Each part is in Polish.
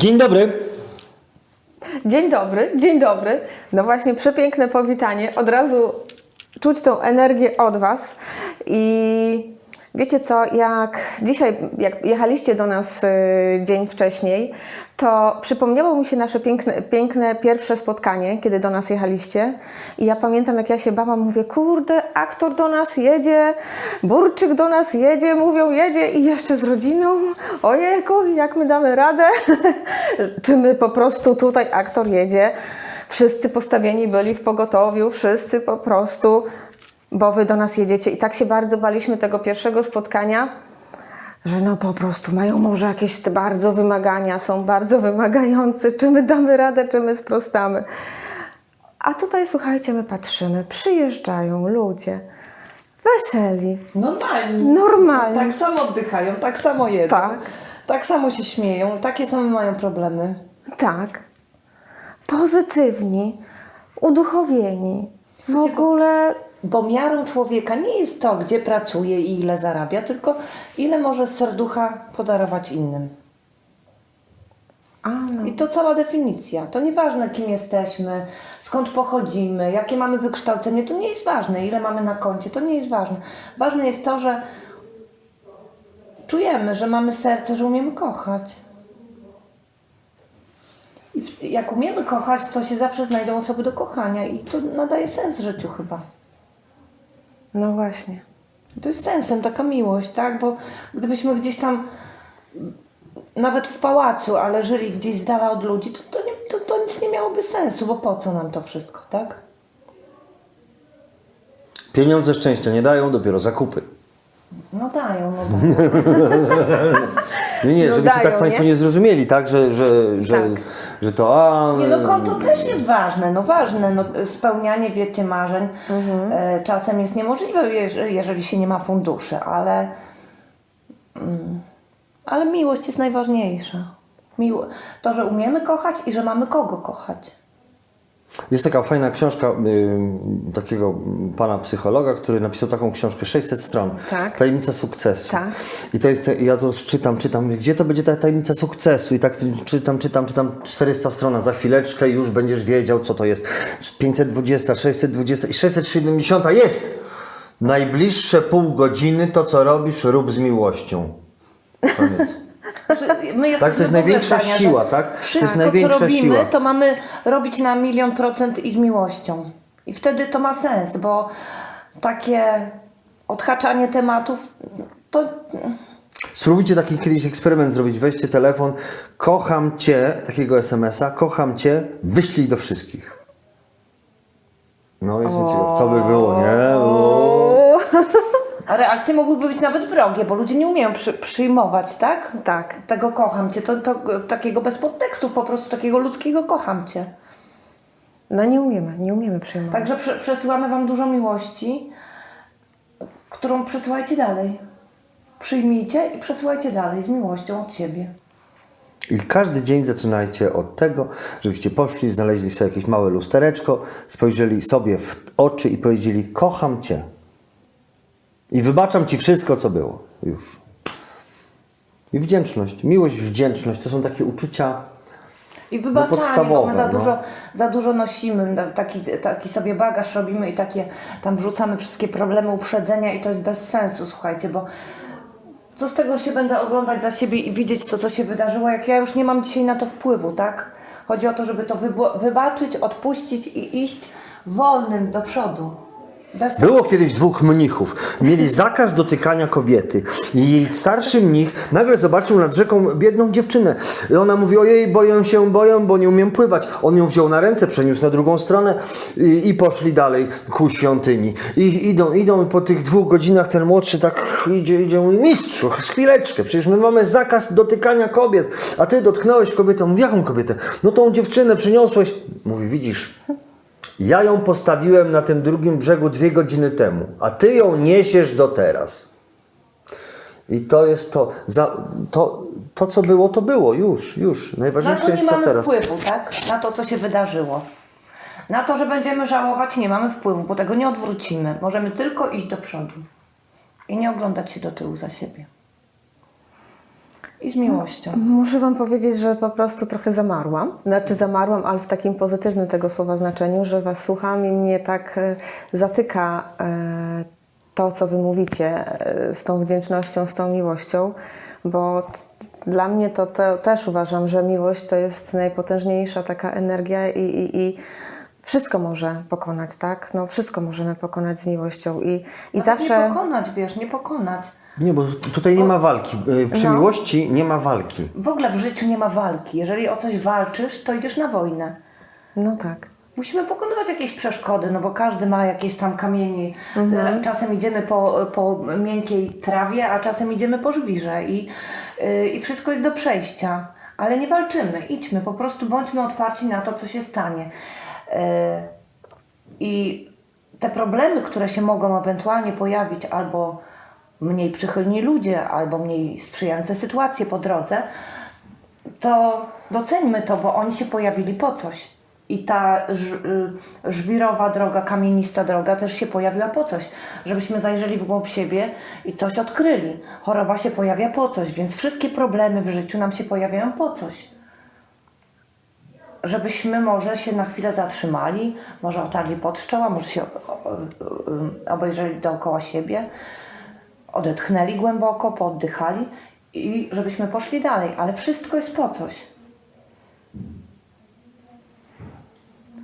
Dzień dobry. Dzień dobry, dzień dobry. No właśnie, przepiękne powitanie. Od razu czuć tą energię od Was. I wiecie co, jak dzisiaj, jak jechaliście do nas y, dzień wcześniej, to przypomniało mi się nasze piękne, piękne pierwsze spotkanie, kiedy do nas jechaliście. I ja pamiętam, jak ja się bałam, mówię, kurde, aktor do nas jedzie, Burczyk do nas jedzie, mówią, jedzie i jeszcze z rodziną. Ojejku, jak my damy radę? Czy my po prostu tutaj aktor jedzie? Wszyscy postawieni byli w pogotowiu, wszyscy po prostu, bo wy do nas jedziecie. I tak się bardzo baliśmy tego pierwszego spotkania, że no po prostu mają może jakieś te bardzo wymagania, są bardzo wymagający, czy my damy radę, czy my sprostamy. A tutaj słuchajcie, my patrzymy, przyjeżdżają ludzie, weseli, Normalnie. Normalnie. Tak samo oddychają, tak samo jedzą. Tak. Tak samo się śmieją, takie same mają problemy. tak, pozytywni, uduchowieni, w ogóle Bo miarą człowieka nie jest to, gdzie pracuje i ile zarabia, tylko ile może z serducha podarować innym. a, no. I to cała definicja. To nieważne, kim jesteśmy, skąd pochodzimy, jakie mamy wykształcenie, to nie jest ważne. Ile mamy na koncie, to nie jest ważne. Ważne jest to, że czujemy, że mamy serce, że umiemy kochać. I jak umiemy kochać, to się zawsze znajdą osoby do kochania i to nadaje sens życiu chyba. No właśnie. To jest sensem, taka miłość, tak? Bo gdybyśmy gdzieś tam, nawet w pałacu, ale żyli gdzieś z dala od ludzi, to, to, nie, to, to nic nie miałoby sensu, bo po co nam to wszystko, tak? Pieniądze szczęścia nie dają, dopiero zakupy. No dają, no dają. Nie, nie, No żebyście dają, tak Państwo nie? nie zrozumieli, tak? Że, że, że, Tak. że to a. Nie, no konto też jest ważne, no ważne, no spełnianie, wiecie, marzeń e, czasem jest niemożliwe, jeż- jeżeli się nie ma funduszy, ale mm, ale miłość jest najważniejsza. Miło, to, że umiemy kochać i że mamy kogo kochać. Jest taka fajna książka y, takiego pana psychologa, który napisał taką książkę 600 stron. Tak. Tajemnica sukcesu. Tak. I to jest, ja to czytam, czytam, gdzie to będzie ta tajemnica sukcesu? I tak czytam, czytam, czytam 400 strona. Za chwileczkę już będziesz wiedział, co to jest. 520, 620 i 670 jest! Najbliższe pół godziny to, co robisz, rób z miłością. Koniec. Znaczy, my Tak, to jest największa zdania, siła, tak? To jest Wszystko, największa co robimy, siła. to mamy robić na milion procent i z miłością. I wtedy to ma sens, bo takie odhaczanie tematów, to Spróbujcie taki kiedyś eksperyment zrobić. Weźcie telefon, kocham cię, takiego SMS-a, kocham cię, wyślij do wszystkich. No, jestem ciekaw, co by było, nie? O. a reakcje mogłyby być nawet wrogie, bo ludzie nie umieją przy, przyjmować, tak? Tak. Tego kocham cię, to, to takiego bez podtekstów, po prostu takiego ludzkiego kocham cię. No nie umiemy, nie umiemy przyjmować. Także prze, przesyłamy Wam dużo miłości, którą przesyłajcie dalej. Przyjmijcie i przesyłajcie dalej z miłością od siebie. I każdy dzień zaczynajcie od tego, żebyście poszli, znaleźli sobie jakieś małe lustereczko, spojrzeli sobie w oczy i powiedzieli, kocham cię. I wybaczam ci wszystko, co było. Już. I wdzięczność, miłość, wdzięczność, to są takie uczucia I wybaczanie, bo podstawowe, my za no. dużo, za dużo nosimy, no, taki, taki sobie bagaż robimy i takie tam wrzucamy wszystkie problemy, uprzedzenia i to jest bez sensu, słuchajcie, bo co z tego, że się będę oglądać za siebie i widzieć to, co się wydarzyło, jak ja już nie mam dzisiaj na to wpływu, tak? Chodzi o to, żeby to wybaczyć, odpuścić i iść wolnym do przodu. Było kiedyś dwóch mnichów. Mieli zakaz dotykania kobiety. I starszy mnich nagle zobaczył nad rzeką biedną dziewczynę. I ona mówi, ojej, boję się, boję, bo nie umiem pływać. On ją wziął na ręce, przeniósł na drugą stronę i, i poszli dalej ku świątyni. I idą, idą po tych dwóch godzinach ten młodszy tak idzie, idzie, mistrzu, chwileczkę, przecież my mamy zakaz dotykania kobiet, a ty dotknąłeś kobietę. Mówi, jaką kobietę? No tą dziewczynę przyniosłeś. Mówi, widzisz, ja ją postawiłem na tym drugim brzegu dwie godziny temu, a ty ją niesiesz do teraz. I to jest to. Za, to, to co było, to było. Już, już. Na Najważniejsze nie jest co mamy teraz. wpływu, tak? Na to, co się wydarzyło. Na to, że będziemy żałować, nie mamy wpływu, bo tego nie odwrócimy. Możemy tylko iść do przodu i nie oglądać się do tyłu za siebie. I z miłością. Muszę Wam powiedzieć, że po prostu trochę zamarłam. Znaczy zamarłam, ale w takim pozytywnym tego słowa znaczeniu, że Was słucham i mnie tak e, zatyka e, to, co Wy mówicie e, z tą wdzięcznością, z tą miłością, bo dla mnie to, to też uważam, że miłość to jest najpotężniejsza taka energia i, i, i wszystko może pokonać, tak? No wszystko możemy pokonać z miłością i, i Nawet zawsze... Nie pokonać, wiesz, nie pokonać. Nie, bo tutaj nie ma walki. Y, Przy No. miłości nie ma walki. W ogóle w życiu nie ma walki. Jeżeli o coś walczysz, to idziesz na wojnę. No tak. Musimy pokonywać jakieś przeszkody, no bo każdy ma jakieś tam kamienie. E, Czasem idziemy po, po miękkiej trawie, a czasem idziemy po żwirze i, yy, i wszystko jest do przejścia. Ale nie walczymy, idźmy, po prostu bądźmy otwarci na to, co się stanie. Yy, I te problemy, które się mogą ewentualnie pojawić, albo mniej przychylni ludzie, albo mniej sprzyjające sytuacje po drodze, to doceńmy to, bo oni się pojawili po coś. I ta y, żwirowa droga, kamienista droga też się pojawiła po coś, żebyśmy zajrzeli w głąb siebie i coś odkryli. Choroba się pojawia po coś, więc wszystkie problemy w życiu nam się pojawiają po coś. Żebyśmy może się na chwilę zatrzymali, może otarli pod szczoła, może się obejrzeli dookoła siebie, odetchnęli głęboko, pooddychali i żebyśmy poszli dalej, ale wszystko jest po coś.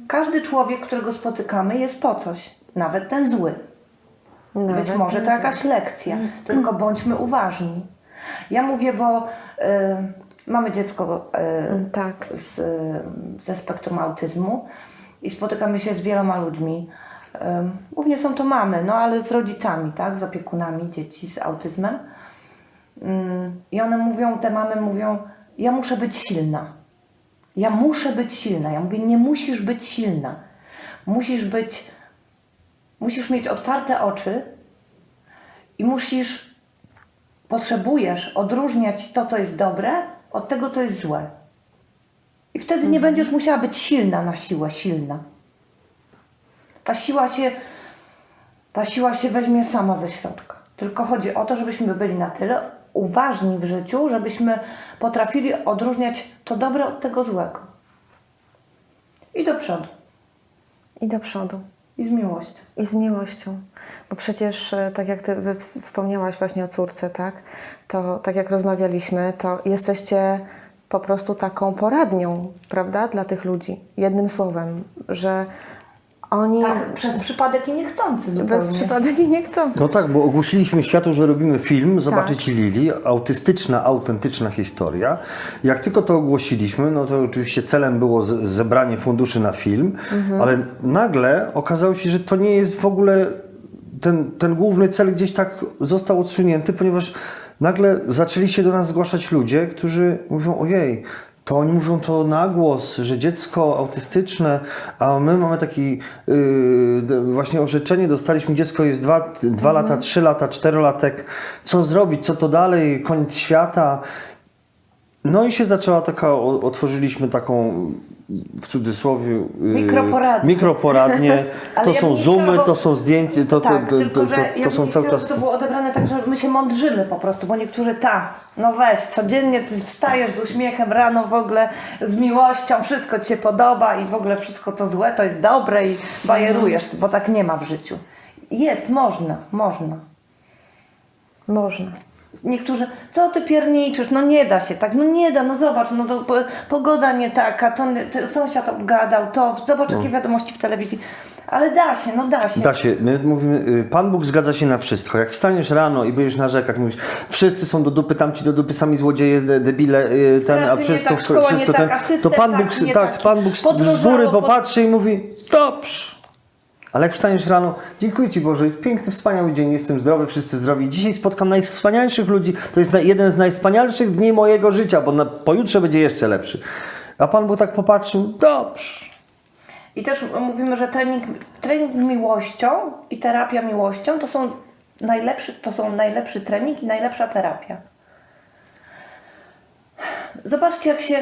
Każdy człowiek, którego spotykamy, jest po coś, nawet ten zły. Być Nawet może ten to zły. jakaś lekcja, tylko bądźmy uważni. Ja mówię, bo y, mamy dziecko y, Tak. z, ze spektrum autyzmu i spotykamy się z wieloma ludźmi. Głównie są to mamy, no ale z rodzicami, tak, z opiekunami dzieci z autyzmem. Ym, I one mówią, te mamy mówią, ja muszę być silna. Ja muszę być silna. Ja mówię, nie musisz być silna. Musisz być, musisz mieć otwarte oczy i musisz, potrzebujesz odróżniać to, co jest dobre, od tego, co jest złe. I wtedy nie będziesz musiała być silna na siłę, silna. Ta siła się, ta siła się weźmie sama ze środka. Tylko chodzi o to, żebyśmy byli na tyle uważni w życiu, żebyśmy potrafili odróżniać to dobre od tego złego. I do przodu. I do przodu. I z miłością. I z miłością. Bo przecież, e, tak jak ty wspomniałaś właśnie o córce, tak? To tak jak rozmawialiśmy, to jesteście po prostu taką poradnią, prawda? Dla tych ludzi. Jednym słowem, że oni Tak, przez przypadek i niechcący zupełnie. bez przypadek i nie chcą. No tak, bo ogłosiliśmy światu, że robimy film Tak. Zobaczyć Lili, autystyczna, autentyczna historia. Jak tylko to ogłosiliśmy, no to oczywiście celem było zebranie funduszy na film, Mhm. ale nagle okazało się, że to nie jest w ogóle ten, ten główny cel gdzieś tak został odsunięty, ponieważ nagle zaczęli się do nas zgłaszać ludzie, którzy mówią, ojej, to oni mówią to na głos, że dziecko autystyczne, a my mamy taki yy, właśnie orzeczenie, dostaliśmy dziecko jest dwa, dwa lata, trzy lata, czterolatek, co zrobić, co to dalej, koniec świata. No i się zaczęła taka, otworzyliśmy taką w cudzysłowie Mikroporadnię. mikroporadnię. Ale to ja są nie zoomy, to są zdjęcia, to, to, Tak, to, tylko to, że to, ja to bym są cały czas... to było odebrane tak, że my się mądrzymy po prostu, bo niektórzy ta, no weź, codziennie ty wstajesz z uśmiechem rano w ogóle, z miłością, wszystko ci się podoba i w ogóle wszystko co złe to jest dobre i bajerujesz, bo tak nie ma w życiu. Jest, można, można. Można. Niektórzy, co ty pierniczysz, no nie da się tak, no nie da, no zobacz, no to po, pogoda nie taka, to sąsiad obgadał, to zobacz jakie wiadomości w telewizji, ale da się, no da się. Da się. My mówimy, y, Pan Bóg zgadza się na wszystko. Jak wstaniesz rano i będziesz narzekać, mówisz, wszyscy są do dupy, tamci do dupy, sami złodzieje, de- debile, y, ten, a wszystko, tak, wszystko nie ten. tak, to Pan tak, Bóg, tak, taki. Pan Bóg z- góry popatrzy i mówi, dobrze. Ale jak wstaniesz rano, dziękuję Ci Boże, piękny, wspaniały dzień, jestem zdrowy, wszyscy zdrowi. Dzisiaj spotkam najwspanialszych ludzi, to jest jeden z najwspanialszych dni mojego życia, bo na, pojutrze będzie jeszcze lepszy. A Pan Bóg tak popatrzył, dobrze. I też mówimy, że trening, trening miłością i terapia miłością to są najlepszy, to są najlepszy trening i najlepsza terapia. Zobaczcie, jak się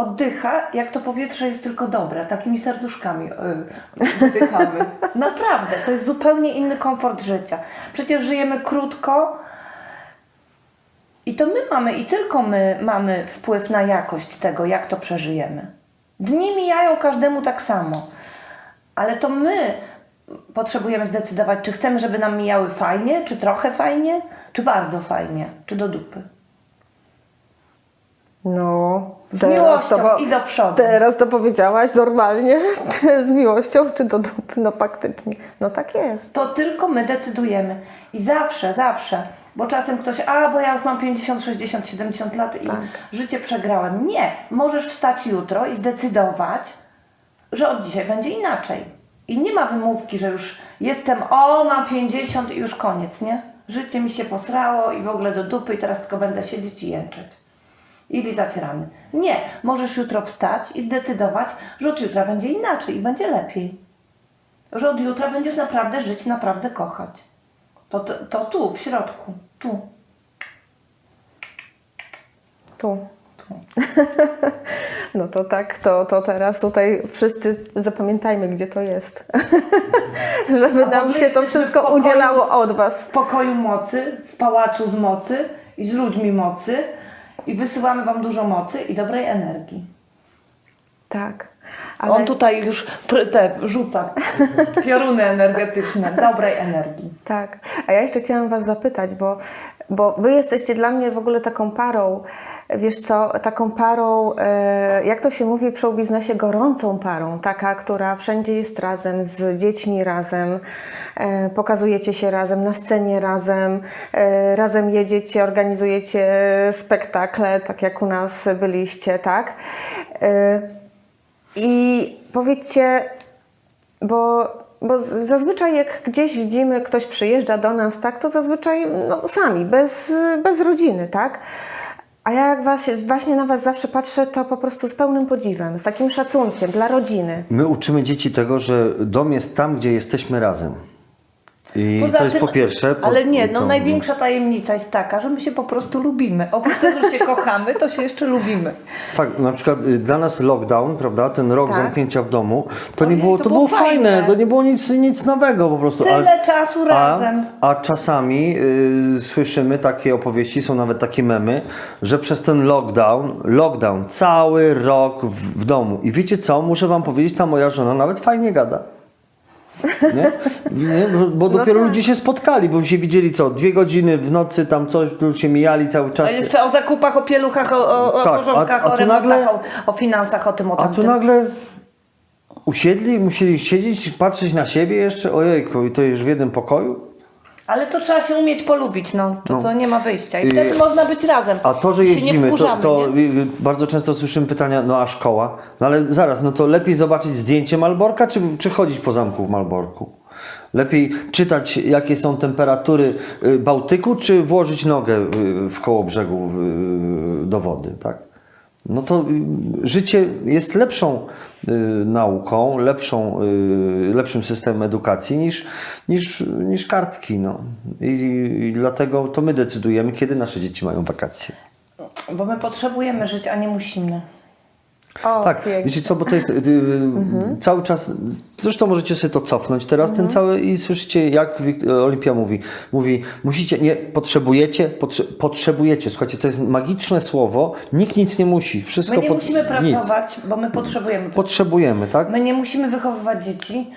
oddycha, jak to powietrze jest tylko dobre. Takimi serduszkami yy, wdychamy. Naprawdę, to jest zupełnie inny komfort życia. Przecież żyjemy krótko I to my mamy, i tylko my mamy wpływ na jakość tego, jak to przeżyjemy. Dni mijają każdemu tak samo, ale to my potrzebujemy zdecydować, czy chcemy, żeby nam mijały fajnie, czy trochę fajnie, czy bardzo fajnie, czy do dupy. No, Z miłością i do przodu. Teraz to powiedziałaś normalnie, czy z miłością, czy do dupy, no faktycznie. No tak jest. To tylko my decydujemy. I zawsze, zawsze, bo czasem ktoś, a bo ja już mam 50, 60, 70 lat i Tak. życie przegrałem. Nie, możesz wstać jutro i zdecydować, że od dzisiaj będzie inaczej. I nie ma wymówki, że już jestem, o mam 50 i już koniec, nie? Życie mi się posrało i w ogóle do dupy i teraz tylko będę siedzieć i jęczeć. I lizać rany. Nie, możesz jutro wstać i zdecydować, że od jutra będzie inaczej i będzie lepiej że od jutra będziesz naprawdę żyć, naprawdę kochać. To, to, to tu, w środku, tu. Tu. No to tak, to, to teraz tutaj wszyscy zapamiętajmy, gdzie to jest. Żeby nam się to wszystko pokoju- udzielało od Was. W pokoju mocy, w pałacu z mocy i z ludźmi mocy i wysyłamy Wam dużo mocy i dobrej energii. Tak. Ale On tutaj już te rzuca pioruny energetyczne, dobrej energii. tak. A ja jeszcze chciałam Was zapytać, bo, bo Wy jesteście dla mnie w ogóle taką parą, wiesz co, taką parą, e, jak to się mówi w show biznesie, gorącą parą. Taka, która wszędzie jest razem, z dziećmi razem, e, pokazujecie się razem, na scenie razem, e, razem jedziecie, organizujecie spektakle, tak jak u nas byliście, tak? I powiedzcie, bo, bo zazwyczaj jak gdzieś widzimy, ktoś przyjeżdża do nas, tak, to zazwyczaj no, sami, bez, bez rodziny, tak? A ja jak was, właśnie na Was zawsze patrzę, to po prostu z pełnym podziwem, z takim szacunkiem dla rodziny. My uczymy dzieci tego, że dom jest tam, gdzie jesteśmy razem. I Poza to jest tym- po pierwsze. Po, Ale nie, no to- największa tajemnica jest taka, że my się po prostu lubimy. Oprócz tego, że się kochamy, to się jeszcze lubimy. Tak, na przykład y, dla nas lockdown, prawda, ten rok Tak. zamknięcia w domu, to Ojej, nie było, to to, było było fajne, fajne. to nie było nic, nic nowego po prostu. Tyle czasu razem. A, a czasami y, słyszymy takie opowieści, są nawet takie memy, że przez ten lockdown, lockdown, cały rok w, w domu. I wiecie co, muszę wam powiedzieć, ta moja żona nawet fajnie gada. Nie? Nie? Bo, bo No dopiero tak. ludzie się spotkali, bo się widzieli co, dwie godziny w nocy tam coś, tu się mijali cały czas. A jeszcze o zakupach, o pieluchach, o, o, o Tak, porządkach, a- a o remontach, nagle- o, o finansach, o tym, o A tu nagle usiedli, musieli siedzieć, patrzeć na siebie jeszcze, ojejku, i to już w jednym pokoju? Ale to trzeba się umieć polubić, no. To, No. to nie ma wyjścia. I I- wtedy można być razem. A to, że jeździmy, to, wkurzamy, to y, y, bardzo często słyszymy pytania, no a szkoła? No ale zaraz, no to lepiej zobaczyć zdjęcie Malborka, czy, czy chodzić po zamku w Malborku? Lepiej czytać, jakie są temperatury y, Bałtyku, czy włożyć nogę w koło brzegu do wody, tak? No to y, życie jest lepszą y, nauką, lepszą, y, lepszym systemem edukacji niż, niż, niż kartki. No. I, I dlatego to my decydujemy, kiedy nasze dzieci mają wakacje. Bo my potrzebujemy żyć, a nie musimy. O, Tak, pięknie. wiecie co, bo to jest y, y, cały czas, zresztą możecie sobie to cofnąć teraz, ten cały i słyszycie jak Wik- Olimpia mówi, mówi, musicie, nie, potrzebujecie, potrze, potrzebujecie, słuchajcie, to jest magiczne słowo, nikt nic nie musi, wszystko My nie pot- musimy nic. pracować, bo my potrzebujemy. Potrzebujemy, tak? My nie musimy wychowywać dzieci.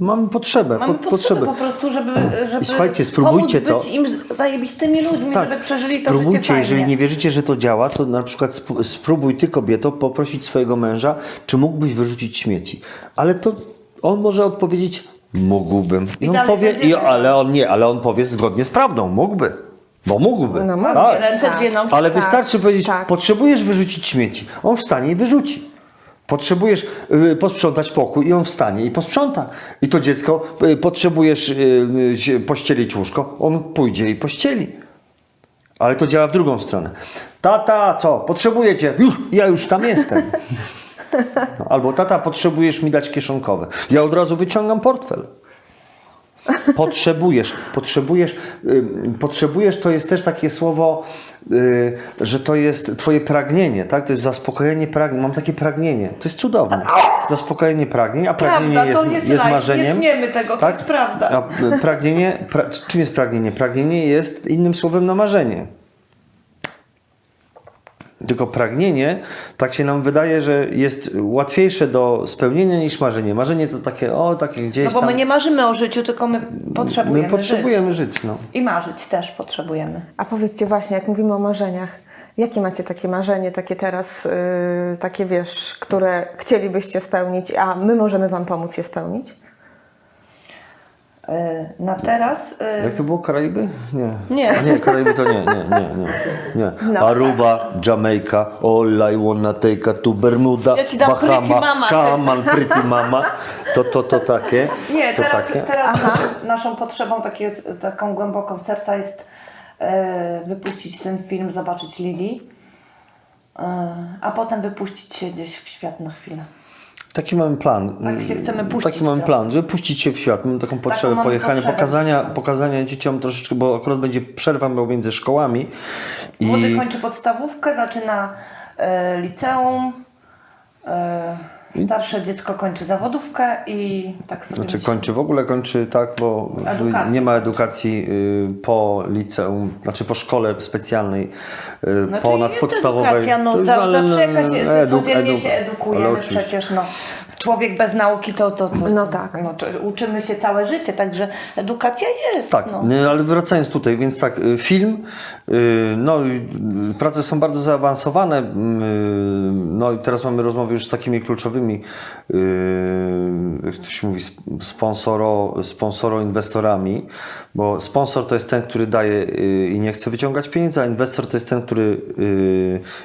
Mamy potrzebę, Mamy po, potrzebę po prostu, żeby, żeby I słuchajcie, spróbujcie pomóc to. być im zajebistymi ludźmi, żeby przeżyli to życie spróbujcie, fajnie. jeżeli nie wierzycie, że to działa, to na przykład sp- spróbuj ty kobieto poprosić swojego męża, czy mógłbyś wyrzucić śmieci. Ale to on może odpowiedzieć, mógłbym. I, I on powie, i, ale on nie, ale on powie zgodnie z prawdą, mógłby. Bo mógłby. No mógłby. tak. Ręce, Tak. dwie nogi. Ale Tak, wystarczy powiedzieć, tak. potrzebujesz wyrzucić śmieci. On wstanie i wyrzuci. Potrzebujesz y, posprzątać pokój i on wstanie i posprząta. I to dziecko, y, potrzebujesz y, pościelić łóżko, on pójdzie i pościeli. Ale to działa w drugą stronę. Tata, co? Potrzebujecie? Już, ja już tam jestem. No, albo tata, potrzebujesz mi dać kieszonkowe. Ja od razu wyciągam portfel. Potrzebujesz, potrzebujesz, potrzebujesz to jest też takie słowo, że to jest twoje pragnienie, tak? To jest zaspokojenie pragnień. Mam takie pragnienie. To jest cudowne. Zaspokojenie pragnień, a pragnienie Prawda, jest, to jest jest marzeniem. Tak? nie tego, to jest prawda. A y, pragnienie, pra, czym jest pragnienie? Pragnienie jest innym słowem na marzenie. Tylko pragnienie, tak się nam wydaje, że jest łatwiejsze do spełnienia niż marzenie. Marzenie to takie, o, takie gdzieś No bo tam. my nie marzymy o życiu, tylko my potrzebujemy, my potrzebujemy żyć. żyć. no. I marzyć też potrzebujemy. A powiedzcie właśnie, jak mówimy o marzeniach, jakie macie takie marzenie, takie teraz, yy, takie wiesz, które chcielibyście spełnić, a my możemy Wam pomóc je spełnić? E, Na teraz... e, Jak to było? Karaiby? Nie. Nie. A nie, Karaiby to nie, nie, nie, nie. nie. No. Aruba, Jamaica, all I wanna take to Bermuda, Ja ci dam Bahama, pretty mama. come on, pretty mama. To, to, to takie. Nie, to teraz, takie. teraz naszą potrzebą takie, taką głęboką serca jest e, wypuścić ten film, zobaczyć Lili, e, a potem wypuścić się gdzieś w świat na chwilę. Taki mamy plan. Tak się chcemy puścić Taki mamy trochę. plan, żeby puścić się w świat. Mamy taką potrzebę mamy pojechania, potrzebę. pokazania, pokazania dzieciom troszeczkę, bo akurat będzie przerwa między szkołami. I Młody kończy podstawówkę, zaczyna e, liceum, e, starsze dziecko kończy zawodówkę i tak sobie Znaczy myślę. kończy w ogóle, kończy tak, bo Edukację nie ma edukacji y, po liceum, znaczy po szkole specjalnej, y, No, po czyli nadpodstawowej. Jest edukacja, no, To ale- zawsze jakaś, edu- codziennie edu- się ale edukujemy oczywiście. przecież, no. Człowiek bez nauki to, to, to No tak. No, to uczymy się całe życie, także edukacja jest. Tak, no. ale wracając tutaj, więc tak, y, film, y, no y, prace są bardzo zaawansowane, no i teraz mamy rozmowy już z takimi kluczowymi, jak to się mówi, sp- sponsoro, sponsoro inwestorami, bo sponsor to jest ten, który daje i nie chce wyciągać pieniędzy, a inwestor to jest ten, który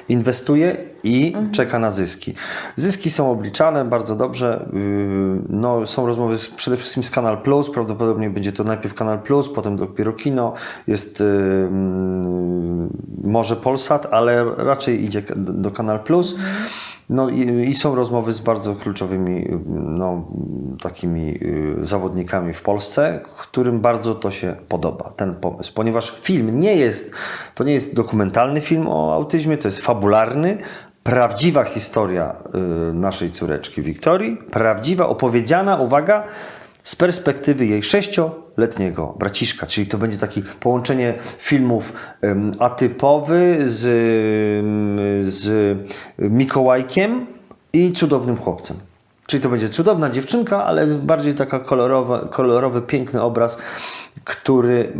inwestuje i czeka na zyski. Zyski są obliczane bardzo dobrze. y, No, są rozmowy z, przede wszystkim z Kanal Plus. Prawdopodobnie będzie to najpierw Kanal Plus, potem dopiero kino. Jest y, mm, może Polsat, ale raczej idzie do Kanal Plus. No i, i są rozmowy z bardzo kluczowymi y, no, takimi y, zawodnikami w Polsce, którym bardzo to się podoba, ten pomysł. Ponieważ film nie jest, to nie jest dokumentalny film o autyzmie, to jest fabularny, prawdziwa historia y, naszej córeczki Wiktorii, prawdziwa, opowiedziana, uwaga, z perspektywy jej sześcioletniego braciszka, czyli to będzie takie połączenie filmów atypowy z, z Mikołajkiem i cudownym chłopcem. Czyli to będzie cudowna dziewczynka, ale bardziej taka kolorowa, kolorowy, piękny obraz, który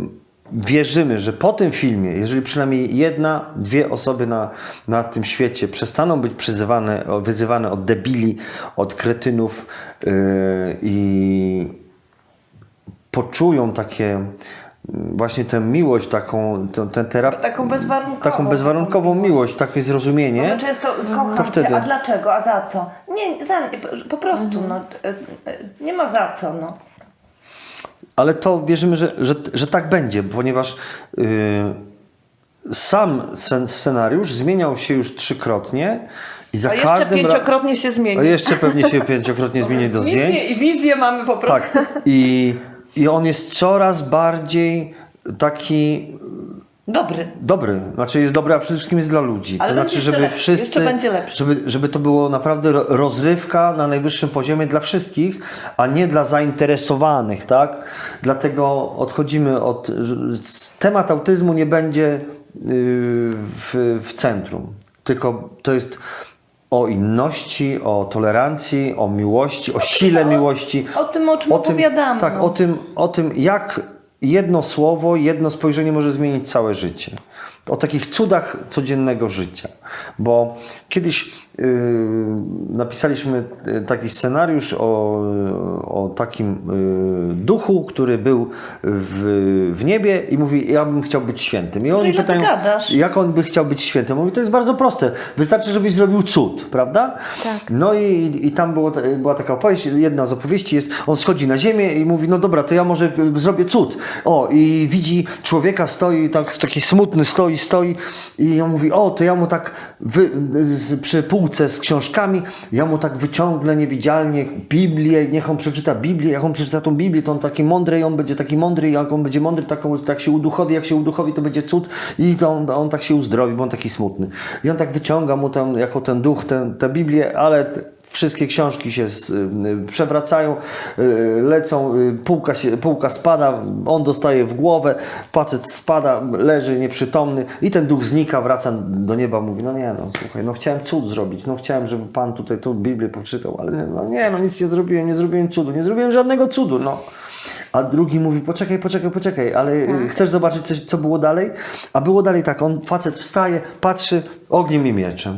wierzymy, że po tym filmie, jeżeli przynajmniej jedna, dwie osoby na, na tym świecie przestaną być przyzywane, wyzywane od debili, od kretynów yy, i poczują takie mm, właśnie tę miłość, taką tę, tę terapię, Taką bezwarunkową. taką bezwarunkową miłość, takie zrozumienie. My często kocham To wtedy. cię, a dlaczego, a za co? Nie, za, po prostu, no, e, e, nie ma za co, no. Ale to wierzymy, że, że, że tak będzie, ponieważ yy, sam scenariusz zmieniał się już trzykrotnie i za A jeszcze każdym ra- pięciokrotnie się zmieni. A jeszcze pewnie się pięciokrotnie zmieni do zdjęć. Misję i wizję mamy po prostu. Tak. I, I on jest coraz bardziej taki Dobry. dobry. Znaczy jest dobry, a przede wszystkim jest dla ludzi. Ale to znaczy, żeby lepszy. wszyscy. Żeby, żeby to było naprawdę ro- rozrywka na najwyższym poziomie dla wszystkich, a nie dla zainteresowanych, tak? Dlatego odchodzimy od. Temat autyzmu nie będzie yy, w, w centrum. Tylko to jest o inności, o tolerancji, o miłości, o sile miłości. O tym, o czym opowiadamy, Tak, no. o tym, o tym, jak jedno słowo, jedno spojrzenie może zmienić całe życie. O takich cudach codziennego życia. Bo kiedyś yy, napisaliśmy yy, taki scenariusz o, o takim yy, duchu, który był w, w niebie i mówi, ja bym chciał być świętym. I oni gadasz? jak on by chciał być świętym? Mówi, to jest bardzo proste. Wystarczy, żebyś zrobił cud, prawda? Tak. No i, i tam było, była taka opowieść, jedna z opowieści jest, on schodzi na ziemię i mówi, no dobra, to ja może y, zrobię cud. O, i widzi człowieka, stoi, tak, taki smutny, stoi, stoi i on mówi, o, to ja mu tak wy, z, przy półce z książkami, ja mu tak wyciągnę niewidzialnie Biblię, niech on przeczyta Biblię, jak on przeczyta tą Biblię, to on taki mądry, i on będzie taki mądry, jak on będzie mądry, taką, tak się uduchowi, jak się uduchowi, to będzie cud i to on, on tak się uzdrowi, bo on taki smutny. I on tak wyciąga mu tam, jako ten duch, tę Biblię, ale Wszystkie książki się y, przewracają, y, lecą, y, półka, się, półka spada, on dostaje w głowę, facet spada, leży nieprzytomny i ten duch znika, wraca do nieba, mówi, no nie, no słuchaj, no chciałem cud zrobić, no chciałem, żeby Pan tutaj tą Biblię poczytał, ale nie, no nie, no nic nie zrobiłem, nie zrobiłem cudu, nie zrobiłem żadnego cudu, no. A drugi mówi, poczekaj, poczekaj, poczekaj, ale y, chcesz zobaczyć, coś, co było dalej? A było dalej tak, on, facet wstaje, patrzy ogniem i mieczem.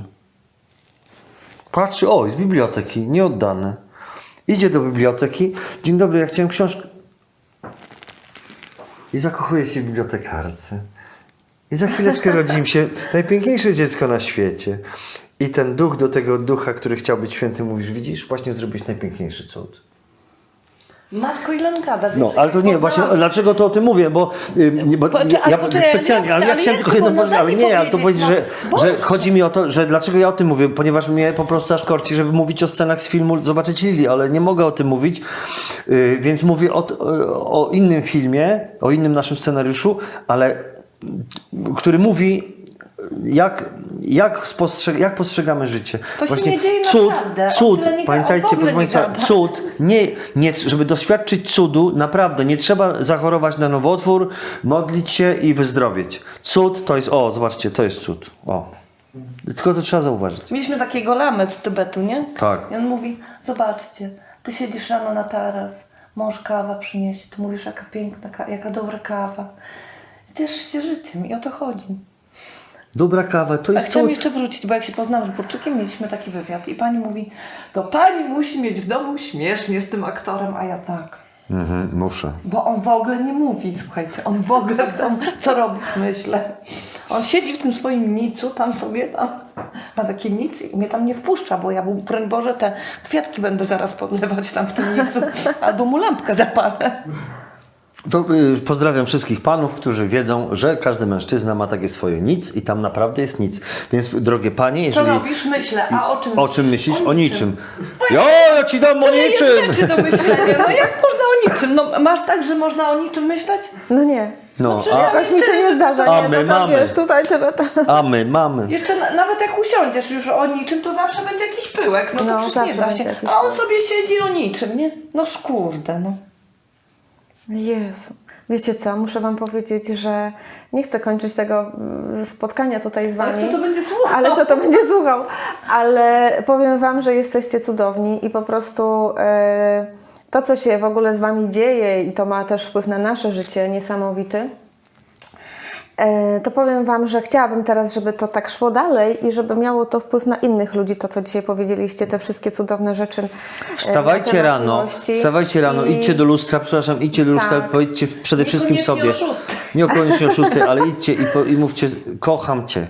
Patrzy, o, z biblioteki, nieoddane. Idzie do biblioteki. Dzień dobry, ja chciałem książkę. I zakochuje się w bibliotekarce. I za chwileczkę rodzi im się najpiękniejsze dziecko na świecie. I ten duch do tego ducha, który chciał być świętym, mówisz, widzisz, właśnie zrobić najpiękniejszy cud. Matko ile on gada? No, ale to nie, właśnie dlaczego to o tym mówię, bo, y, bo Poczekaj, ja, poczekaj, specjalnie, ja- ale ja chciałem tylko jedno powiedzieć, ale mi nie, ale to powiedzieć, że, no. że Boże. chodzi mi o to, że dlaczego ja o tym mówię, ponieważ mnie po prostu aż korci, żeby mówić o scenach z filmu Zobaczyć Lili, ale nie mogę o tym mówić, y, więc mówię o, o innym filmie, o innym naszym scenariuszu, ale który mówi jak, jak, jak postrzegamy życie. To się nie dzieje cud, naprawdę. Cud, pamiętajcie, proszę Państwa, gada. cud, nie, nie, żeby doświadczyć cudu, naprawdę nie trzeba zachorować na nowotwór, modlić się i wyzdrowieć. Cud to jest, o, zobaczcie, to jest cud. O. Tylko to trzeba zauważyć. Mieliśmy takiego lamę z Tybetu, nie? Tak. I on mówi, zobaczcie, ty siedzisz rano na taras, mąż kawa przyniesie, ty mówisz, jaka piękna, ka- jaka dobra kawa. I Cieszysz się życiem i o to chodzi. Dobra kawa, to A jest chciałam cud. jeszcze wrócić, bo jak się poznałam z Burczykiem, mieliśmy taki wywiad i pani mówi, to pani musi mieć w domu śmiesznie z tym aktorem, a ja tak. Mhm, muszę. Bo on w ogóle nie mówi, słuchajcie, on w ogóle w domu, co robi, myślę. On siedzi w tym swoim nicu, tam sobie tam, ma takie nic i mnie tam nie wpuszcza, bo ja mu, broń Boże, te kwiatki będę zaraz podlewać tam w tym nicu, albo mu lampkę zapalę. To y, pozdrawiam wszystkich panów, którzy wiedzą, że każdy mężczyzna ma takie swoje nic i tam naprawdę jest nic. Więc drogie panie, Co jeżeli... robisz? Myślę, a o czym O czym myślisz? O niczym. niczym. Jo, ja ci dam o Tyle jest niczym! rzeczy do myślenia, no jak można o niczym? No masz tak, że można o niczym myśleć? No nie. No, przecież a, Jakoś mi się nie zdarza, A nie, my to tam mamy. wiesz, tutaj tyle tam. a my mamy. Jeszcze na, nawet jak usiądziesz już o niczym, to zawsze będzie jakiś pyłek, no to No, przecież nie da się. A on sobie siedzi o niczym, nie? No kurde, no. Jezu. Wiecie co, muszę wam powiedzieć, że nie chcę kończyć tego mm, spotkania tutaj z wami. Ale kto to będzie słuchał? Ale kto to będzie słuchał. Ale powiem wam, że jesteście cudowni i po prostu e, to, co się w ogóle z wami dzieje i to ma też wpływ na nasze życie niesamowity. E, to powiem Wam, że chciałabym teraz, żeby to tak szło dalej i żeby miało to wpływ na innych ludzi, to co dzisiaj powiedzieliście, te wszystkie cudowne rzeczy. e, Wstawajcie rano, wstawajcie rano, I- idźcie do lustra, przepraszam, idźcie do lustra, Tak. powiedzcie przede wszystkim sobie. o szóstej. Niekoniecznie o szóstej, ale idźcie i, po, i mówcie, kocham cię.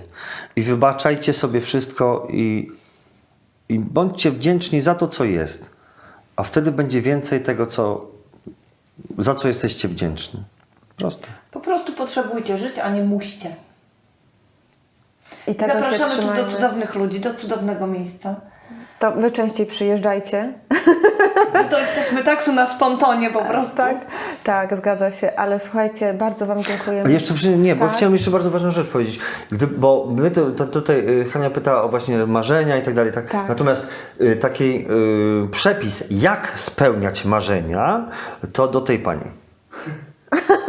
I wybaczajcie sobie wszystko i, i bądźcie wdzięczni za to, co jest. A wtedy będzie więcej tego, co, za co jesteście wdzięczni. Proste. Po prostu potrzebujcie żyć, a nie muście. I tego zapraszamy tu do cudownych ludzi, do cudownego miejsca. To Wy częściej przyjeżdżajcie. My to jesteśmy tak tu na spontonie po prostu. Tak, tak, zgadza się. Ale słuchajcie, bardzo Wam A dziękujemy. jeszcze przy, nie, bo Tak. chciałem jeszcze bardzo ważną rzecz powiedzieć. Gdy, bo my to, to, tutaj y, Hania pyta o właśnie marzenia i tak dalej. Tak. Tak. Natomiast y, taki y, przepis, jak spełniać marzenia, to do tej pani.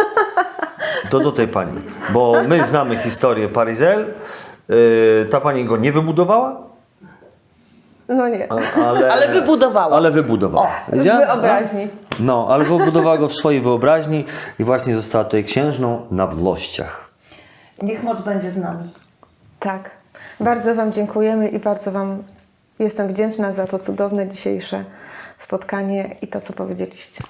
To do tej pani. Bo my znamy historię Paryzel. Y, ta pani go nie wybudowała, No nie. a- ale, Ale wybudowała. Ale wybudowała. W Widziała? wyobraźni. No, ale wybudowała go w swojej wyobraźni i właśnie została tutaj księżną na wlościach. Niech moc będzie z nami. Tak. Bardzo Wam dziękujemy i bardzo Wam jestem wdzięczna za to cudowne dzisiejsze spotkanie i to, co powiedzieliście.